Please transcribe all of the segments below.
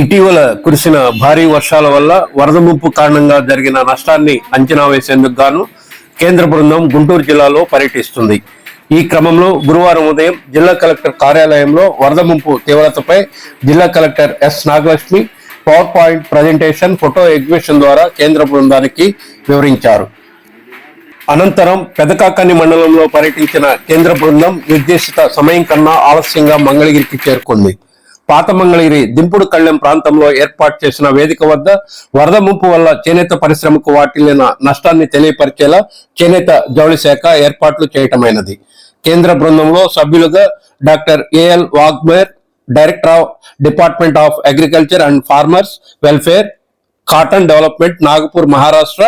ఇటీవల కురిసిన భారీ వర్షాల వల్ల వరద ముప్పు కారణంగా జరిగిన నష్టాన్ని అంచనా వేసేందుకు గాను కేంద్ర బృందం గుంటూరు జిల్లాలో పర్యటిస్తుంది. ఈ క్రమంలో గురువారం ఉదయం జిల్లా కలెక్టర్ కార్యాలయంలో వరద ముంపు తీవ్రతపై జిల్లా collector S Nagalakshmi power point presentation photo exhibition ద్వారా కేంద్ర బృందానికి వివరించారు. అనంతరం పెదకాకని మండలంలో పర్యటించిన కేంద్ర బృందం నిర్దేశిత సమయం కన్నా ఆలస్యంగా మంగళగిరికి చేరుకుంది. పాత మంగళగిరి దింపుడు కళ్ళెం ప్రాంతంలో ఏర్పాటు చేసిన వేదిక వద్ద వరద ముంపు వల్ల చేనేత పరిశ్రమకు వాటిల్లిన నష్టాన్ని తెలియపరిచేలా చేనేత జౌళి శాఖ ఏర్పాట్లు చేయటమైనది. కేంద్ర బృందంలో సభ్యులుగా doctor AL Wagmare director of department of agriculture and farmers welfare cotton development Nagpur Maharashtra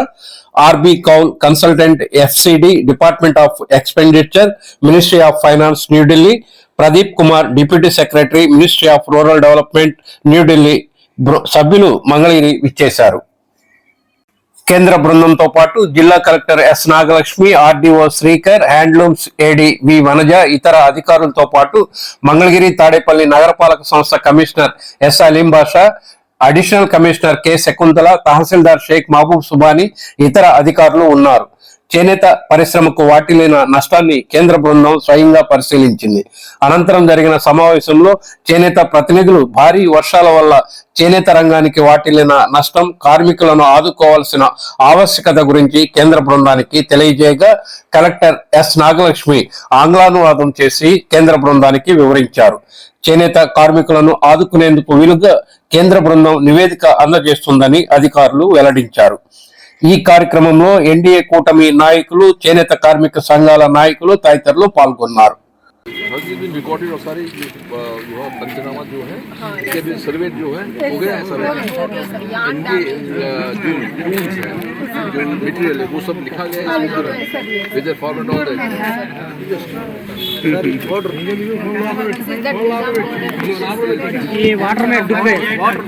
RB Kaul consultant FCD department of expenditure ministry of finance New Delhi Pradeep Kumar deputy secretary ministry of rural development New Delhi సభ్యులు మంగళగిరి విచ్చేశారు. కేంద్ర బృందంతో పాటు జిల్లా collector S Nagalakshmi RDO Srikar handlooms AD V Vanaja ఇతర అధికారులతో పాటు మంగళగిరి తాడేపల్లి నగరపాలక సంస్థ commissioner S Aleem Basha additional commissioner K Shakuntala తహసీల్దార్ షేక్ మహబూబ్ సుబాని ఇతర అధికారులు ఉన్నారు. చేనేత పరిశ్రమకు వాటిల్లిన నష్టాన్ని కేంద్ర బృందం స్వయంగా పరిశీలించింది. అనంతరం జరిగిన సమావేశంలో చేనేత ప్రతినిధులు భారీ వర్షాల వల్ల చేనేత రంగానికి వాటిల్లిన నష్టం కార్మికులను ఆదుకోవాల్సిన ఆవశ్యకత గురించి కేంద్ర బృందానికి తెలియజేయగా కలెక్టర్ ఎస్ నాగలక్ష్మి ఆంగ్లానువాదం చేసి కేంద్ర బృందానికి వివరించారు. చేనేత కార్మికులను ఆదుకునేందుకు వీలుగా కేంద్ర బృందం నివేదిక అందజేస్తుందని అధికారులు వెల్లడించారు. ఈ కార్యక్రమంలో ఎన్డీఏ కూటమి నాయకులు చేనేత కార్మిక సంఘాల నాయకులు తదితరులు పాల్గొన్నారు.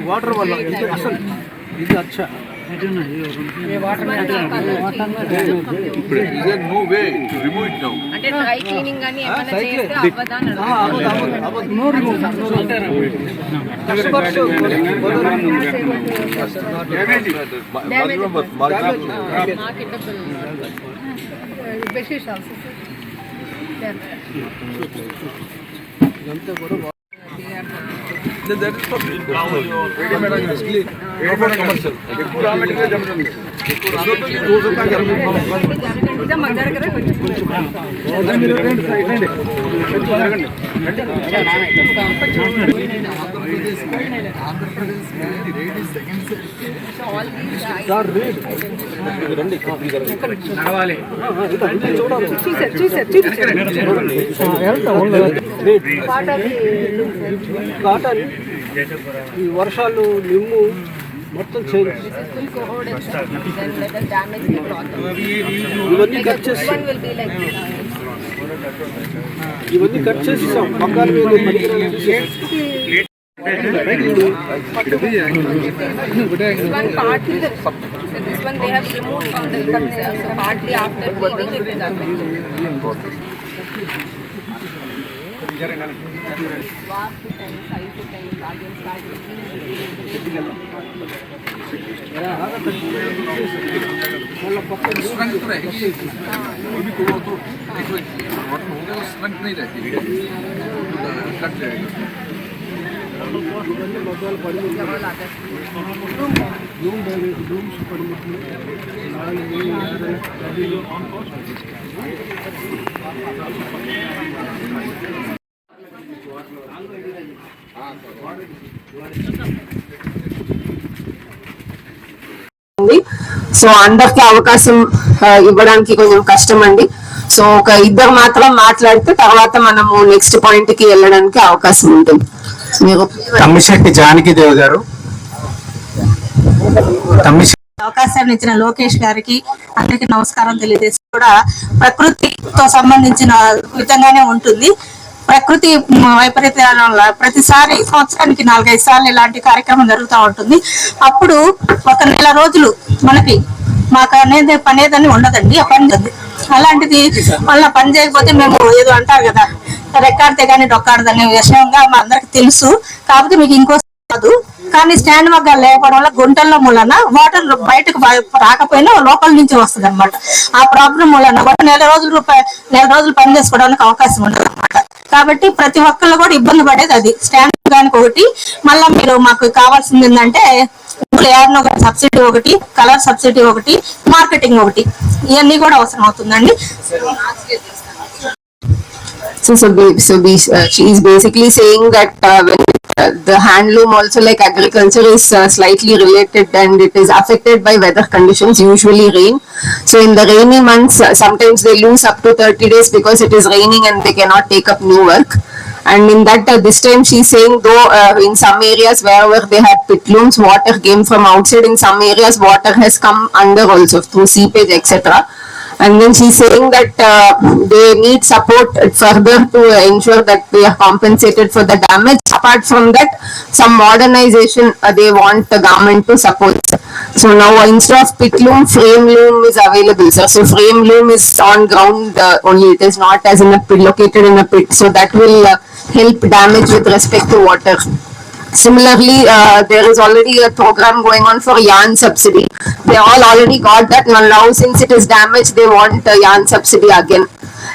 వాటర్ వల్ల అసలు ఇది అచ్చా ఇప్పుడు there no way to remove it now అంటే డ్రై క్లీనింగ్ కానీ ఏమైనా చేస్తే అవ్వదా అని అడుగుతున్నాను. No remove Marketable. that is for ready-made and clean not for commercial ఎక్కువ రా మెటీరియల్ జరుగుతుంది ఎక్కువ రా కాటన్ ఈ వర్షాలు నిమ్ము మొత్తం change Full cohort is then let us damage the cloth. ఇవన్నీ కట్ చేసి One will be like uh, ఇవన్నీ కట్ చేసేసాం పక్కన మీద పనికిరాని తీసేసి. this one partly the so this one they have removed from the structure. So partly after cleaning it is strength रहेगी वो भी करो तो देखो वाटर तो स्ट्रेंथ नहीं रहती कट जाएगा సో అందరికి అవకాశం ఇవ్వడానికి కొంచెం కష్టం అండి సో ఒక ఇద్దరు మాత్రం మాట్లాడితే తర్వాత మనము నెక్స్ట్ పాయింట్కి వెళ్ళడానికి అవకాశం ఉంటుంది. మీరు తమ్మిశెట్టి జానకిదేవి గారు. తమ్మిశెట్టి అవకాశాన్ని ఇచ్చిన లోకేష్ గారికి అందరికి నమస్కారం తెలియజేసి కూడా ప్రకృతితో సంబంధించిన విధంగానే ఉంటుంది. ప్రకృతి వైపరీత్యాల వల్ల ప్రతిసారి సంవత్సరానికి నాలుగైదు సార్లు ఇలాంటి కార్యక్రమం జరుగుతూ ఉంటుంది. అప్పుడు ఒక నెల రోజులు మనకి మాకు అనేది పని ఏదని ఉండదండి ఆ పని అలాంటిది మళ్ళీ పని చేయకపోతే మేము ఏదో అంటారు కదా రెక్కాడితే కానీ డొక్కాడదనే విషయంగా మా అందరికి తెలుసు. కాకపోతే మీకు ఇంకో కాదు. కానీ స్టాండ్ మగ్గాలు లేకపోవడం వల్ల గుంటల్లో మూలన వాటర్ బయటకు రాకపోయినా లోపల నుంచి వస్తుంది అనమాట ఆ ప్రాబ్లం మూలన ఒక నెల రోజులు నెల రోజులు పని చేసుకోవడానికి అవకాశం ఉండదు అనమాట కాబట్టి ప్రతి ఒక్కళ్ళు కూడా ఇబ్బంది పడేది అది స్టాండ్ దానికి ఒకటి మళ్ళీ మీరు మాకు కావాల్సింది ఏంటంటే ఇప్పుడు ఏర్న్ ఒక సబ్సిడీ ఒకటి కలర్ సబ్సిడీ ఒకటి మార్కెటింగ్ ఒకటి ఇవన్నీ కూడా అవసరం అవుతుందండి So, so, so be, uh, she is basically saying that uh, when the handloom also like agriculture is uh, slightly related and it is affected by weather conditions, usually rain. So in the rainy months, uh, sometimes they lose up to 30 days because it is raining and they cannot take up new work. And in that, uh, this time she's saying though uh, in some areas wherever they had pit looms, water came from outside. In some areas, water has come under also through seepage, etc. And then she's saying that uh, they need support further to ensure that they are compensated for the damage. Apart from that, some modernization uh, they want the government to support. So now instead of pit loom, frame loom is available. sir. So frame loom is on ground uh, only. It is not as in a pit, located in a pit. So that will uh, help damage with respect to water. Similarly, uh, there is already a program going on for yarn subsidy. They all already got that. Now, since it is damaged, they want uh, yarn subsidy again.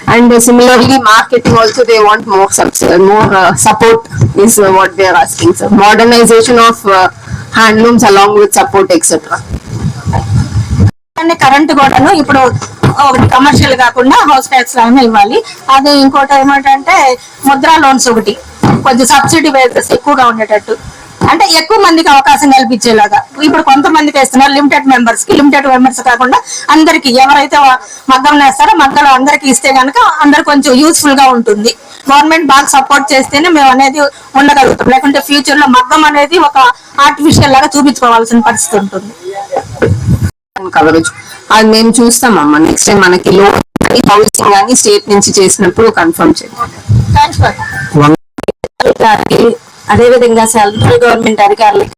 And uh, similarly, marketing also they want more subsidy, more uh, support is uh, what they are asking. So modernization of uh, handlooms along with support, etc. Current కూడాను ఇప్పుడు ఒకటి commercial కాకుండా house tax లాగానే ఇవ్వాలి అది ఇంకోటి ఏమిటంటే Mudra loans ఒకటి కొంచెం సబ్సిడీ బేసెస్ ఎక్కువగా ఉండేటట్టు. అంటే ఎక్కువ మందికి అవకాశం కల్పించేలాగా. ఇప్పుడు కొంతమందికి వేస్తున్నారు లిమిటెడ్ మెంబర్స్కి. లిమిటెడ్ మెంబర్స్ కాకుండా అందరికి ఎవరైతే మగ్గం వేస్తారో మగ్గలు అందరికి ఇస్తే గనక అందరు కొంచెం యూస్ఫుల్గా ఉంటుంది. గవర్నమెంట్ బాగా సపోర్ట్ చేస్తేనే మేము అనేది ఉండగలుగుతాం. లేకుంటే ఫ్యూచర్లో మగ్గం అనేది ఒక ఆర్టిఫిషియల్ లాగా చూపించుకోవాల్సిన పరిస్థితి ఉంటుంది. కవరేజ్ అది మేము చూస్తామమ్మా. నెక్స్ట్ టైం మనకి లోన్ హౌసింగ్ కానీ స్టేట్ నుంచి చేసినప్పుడు కన్ఫర్మ్ చేయండి. గారికి అదేవిధంగా సెంట్రల్ గవర్నమెంట్ అధికారులకి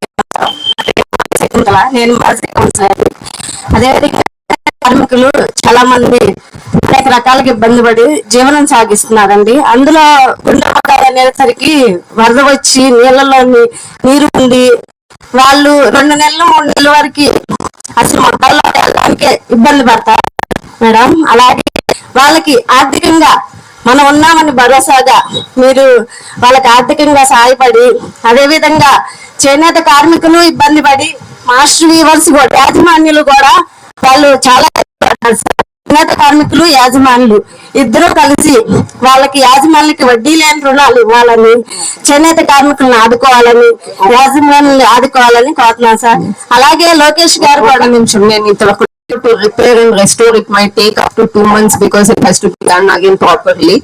శకుంతల నేను మాజీ కౌన్సిలర్ అదేవిధంగా కార్మికులు చాలా మంది అనేక రకాలకి ఇబ్బంది పడి జీవనం సాగిస్తున్నారండి. అందులో గుండెపడ్డారు అనేసరికి వరద వచ్చి నీళ్ళలోని నీరు ఉండి వాళ్ళు రెండు నెలలు మూడు నెలల వరకు అసలు మొత్తాల్లో వెళ్ళడానికి ఇబ్బంది పడతారు. మేడం అలాగే వాళ్ళకి ఆర్థికంగా మనం ఉన్నామని భరోసాగా మీరు వాళ్ళకి ఆర్థికంగా సహాయపడి అదేవిధంగా చేనేత కార్మికులు ఇబ్బంది పడి మాస్టర్ వీవర్స్ కూడా యాజమాన్యులు కూడా వాళ్ళు చాలా చేనేత కార్మికులు యాజమాన్యులు ఇద్దరు కలిసి వాళ్ళకి యాజమాన్యులకి వడ్డీ లేని రుణాలు ఇవ్వాలని చేనేత కార్మికులను ఆదుకోవాలని యాజమాన్యులను ఆదుకోవాలని కోరుతున్నాను సార్. అలాగే లోకేష్ గారు కూడా ఒక నిమిషం నేను ఇంత to repair and restore it might take up to two months because it has to be done again properly.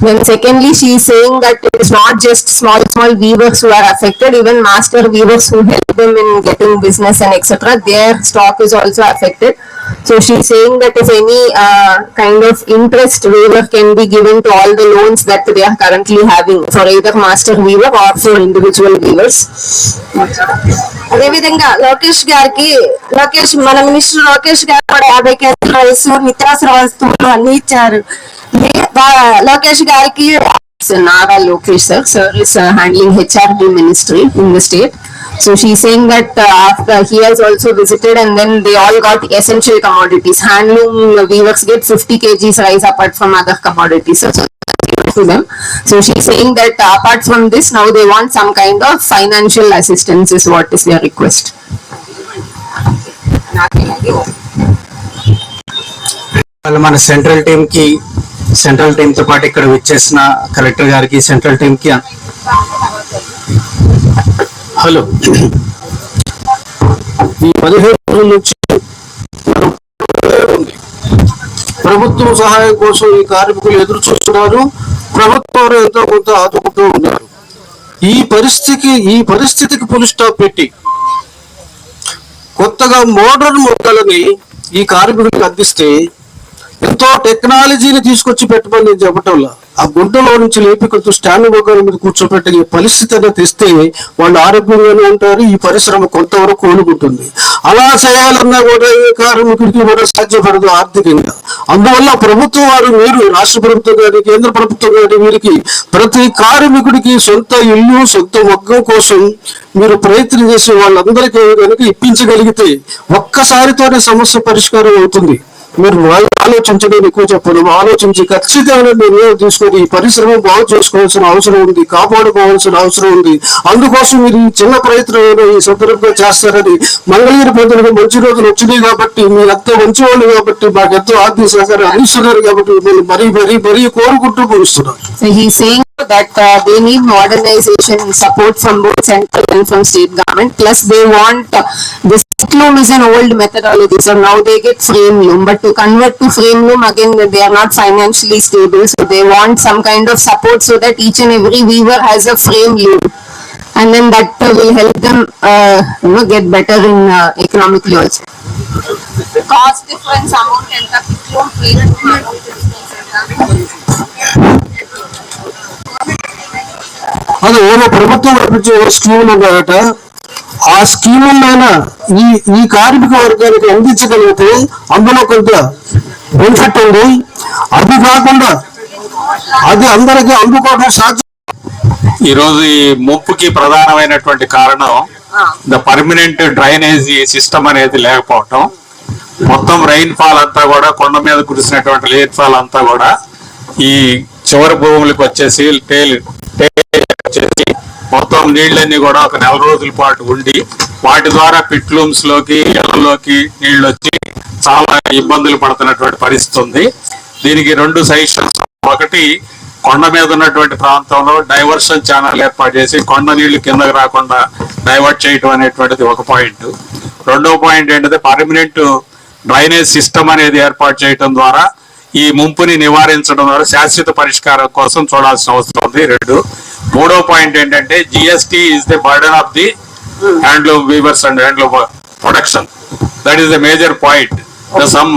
Then secondly, she is saying that it is not just small, small weavers who are affected, even master weavers who help them in getting business and etc. Their stock is also affected. So she is saying that if any uh, kind of interest waiver can be given to all the loans that they are currently having for either master weaver or for individual weavers. అదే విధంగా లోకేష్ గారికి లోకేష్ మన minister Lokesh గారు కూడా యాభై కేజీల వయసు నిత్యావసర వస్తువులు అన్ని ఇచ్చారు మీ- వా- లోకేష్ గారికి So Nara Lokesh sir, sir is uh, handling HRD ministry in the state. So she's saying that uh, after he has also visited and then they all got essential commodities. Handloom weavers get 50 kgs rice apart from other commodities. So, so that's given to them. So she's saying that uh, apart from this, now they want some kind of financial assistance is what is their request. వాళ్ళు మన central టీమ్కి central టీమ్తో పాటు ఇక్కడ విచ్చేసిన collector గారికి central టీమ్కి hello. ఈ పదిహేను రోజుల నుంచి ప్రభుత్వం సహాయం కోసం ఈ కార్మికులు ఎదురు చూస్తున్నారు. ప్రభుత్వం ఎంతో కొంత ఆదుకుంటూ ఉన్నారు. ఈ పరిస్థితికి ఈ పరిస్థితికి పులి స్టాప్ పెట్టి కొత్తగా మోడర్న్ మొక్కలని ఈ కార్మికులకు అందిస్తే ఎంతో టెక్నాలజీని తీసుకొచ్చి పెట్టమని నేను చెప్పటంలా. ఆ గుంటలో నుంచి లేపి స్టాండింగ్ స్టాండ్ మీద కూర్చోబెట్టే పరిస్థితి అనేది తెస్తే వాళ్ళు ఆరోగ్యంగానే ఉంటారు ఈ పరిశ్రమ కొంతవరకు కోలుకుంటుంది అలా చేయాలన్నా కూడా ఏ కార్మికుడికి కూడా సాధ్యపడదు ఆర్థికంగా. అందువల్ల ప్రభుత్వం వారు మీరు రాష్ట్ర ప్రభుత్వం కానీ కేంద్ర ప్రభుత్వం కానీ వీరికి ప్రతి కార్మికుడికి సొంత ఇల్లు సొంత వర్గం కోసం మీరు ప్రయత్నం చేసి వాళ్ళందరికీ కనుక ఇప్పించగలిగితే ఒక్కసారితోనే సమస్య పరిష్కారం అవుతుంది. మీరు ఆలోచించడం ఎక్కువ చెప్పడం ఆలోచించి ఖచ్చితంగా నిర్ణయం తీసుకొని ఈ పరిశ్రమ బాగు చేసుకోవాల్సిన అవసరం ఉంది కాపాడుకోవాల్సిన అవసరం ఉంది. అందుకోసం మీరు ఈ చిన్న ప్రయత్నం ఈ సందర్భంగా చేస్తారని మంగళగిరి ప్రజలకు మంచి రోజులు వచ్చినాయి కాబట్టి మీరంతా మంచి వాళ్ళు కాబట్టి మాకు ఎంతో ఆర్థిక సహకారం అందిస్తున్నారు కాబట్టి మిమ్మల్ని మరీ మరీ మరీ కోరుకుంటూ ముగిస్తున్నాను. That uh, they need modernization support from both central and from state government. Plus they want, uh, this loom is an old methodology, so now they get frame loom. But to convert to frame loom, again, they are not financially stable, so they want some kind of support so that each and every weaver has a frame loom. And then that uh, will help them, uh, you know, get better in uh, economically also. Cost difference amount ఎంత amount difference ఎంత అది ఏదో ప్రభుత్వం నడిపించే స్కీములు ఉన్నాయట ఆ స్కీములైనా ఈ ఈ కార్మిక వర్గానికి అందించగలిగితే అందులో కొంత బెనిఫిట్ ఉంది. అది కాకుండా అది అందరికీ అందుకోవడం సాధ్యం. ఈరోజు ఈ ముప్పుకి ప్రధానమైనటువంటి కారణం ద పర్మనెంట్ డ్రైనేజీ సిస్టమ్ అనేది లేకపోవటం. మొత్తం రైన్ ఫాల్ అంతా కూడా కొండ మీద కురిసినటువంటి రెయిన్ ఫాల్ అంతా కూడా ఈ చివరి భూములకు వచ్చేసి టేల్ టేల్ వచ్చేసి మొత్తం నీళ్ళన్నీ కూడా ఒక నెల రోజుల పాటు ఉండి వాటి ద్వారా పిట్లూమ్స్లోకి ఇళ్ళలోకి నీళ్ళు వచ్చి చాలా ఇబ్బందులు పడుతున్నటువంటి పరిస్థితి ఉంది. దీనికి రెండు సజెషన్స్. ఒకటి కొండ మీద ఉన్నటువంటి ప్రాంతంలో డైవర్షన్ ఛానల్ ఏర్పాటు చేసి కొండ నీళ్ళు కిందకి రాకుండా డైవర్ట్ చేయటం అనేటువంటిది ఒక పాయింట్. రెండవ పాయింట్ ఏంటంటే పర్మనెంట్ డ్రైనేజ్ సిస్టమ్ అనేది ఏర్పాటు చేయటం ద్వారా ఈ ముంపుని నివారించడం ద్వారా శాశ్వత పరిష్కారం కోసం చూడాల్సిన అవసరం ఉంది. రెండు మూడో పాయింట్ ఏంటంటే GST is the burden of the handloom weavers and handloom production that is the major point the some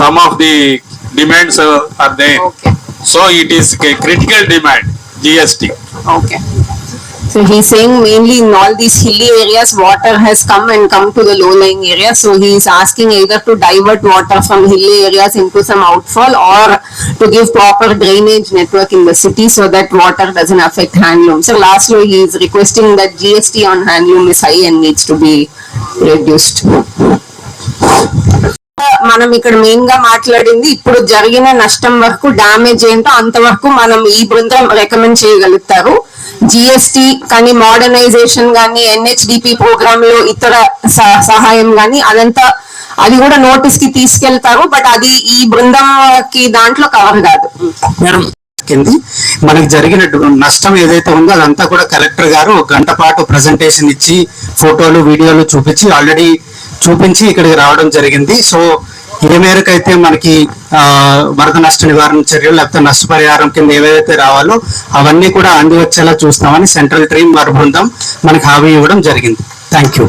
some of the demands are they so it is critical demand GST. So he's saying mainly in all these hilly areas, water has come and come to the low-lying areas. So he is asking either to divert water from hilly areas into some outfall or to give proper drainage network in the city so that water doesn't affect handloom. So lastly, he is requesting that GST on handloom is high and needs to be reduced. మనం ఇక్కడ మెయిన్గా మాట్లాడింది ఇప్పుడు జరిగిన నష్టం వరకు damage ఏంటో అంతవరకు మనం ఈ బృందం రికమెండ్ చేయగలుగుతారు. జిఎస్టి కానీ మోడర్నైజేషన్ కానీ ఎన్హెచ్డిపి ప్రోగ్రామ్లో ఇతర సహాయం కానీ అదంతా అది కూడా నోటీస్కి తీసుకెళ్తారు బట్ అది ఈ బృందంకి దాంట్లో కవర్ కాదు. మేడం కింది. మనకి జరిగిన నష్టం ఏదైతే ఉందో అదంతా కూడా కలెక్టర్ గారు ఒక గంట పాటు ప్రజెంటేషన్ ఇచ్చి ఫోటోలు వీడియోలు చూపించి ఆల్రెడీ చూపించి ఇక్కడికి రావడం జరిగింది. సో ఏ మేరకు అయితే మనకి ఆ, వరద నష్ట నివారణ చర్యలు లేకపోతే నష్టపరిహారం కింద ఏవైతే రావాలో అవన్నీ కూడా అంది వచ్చేలా చూస్తామని సెంట్రల్ టీమ్ వారి బృందం మనకి హామీ ఇవ్వడం జరిగింది. Thank you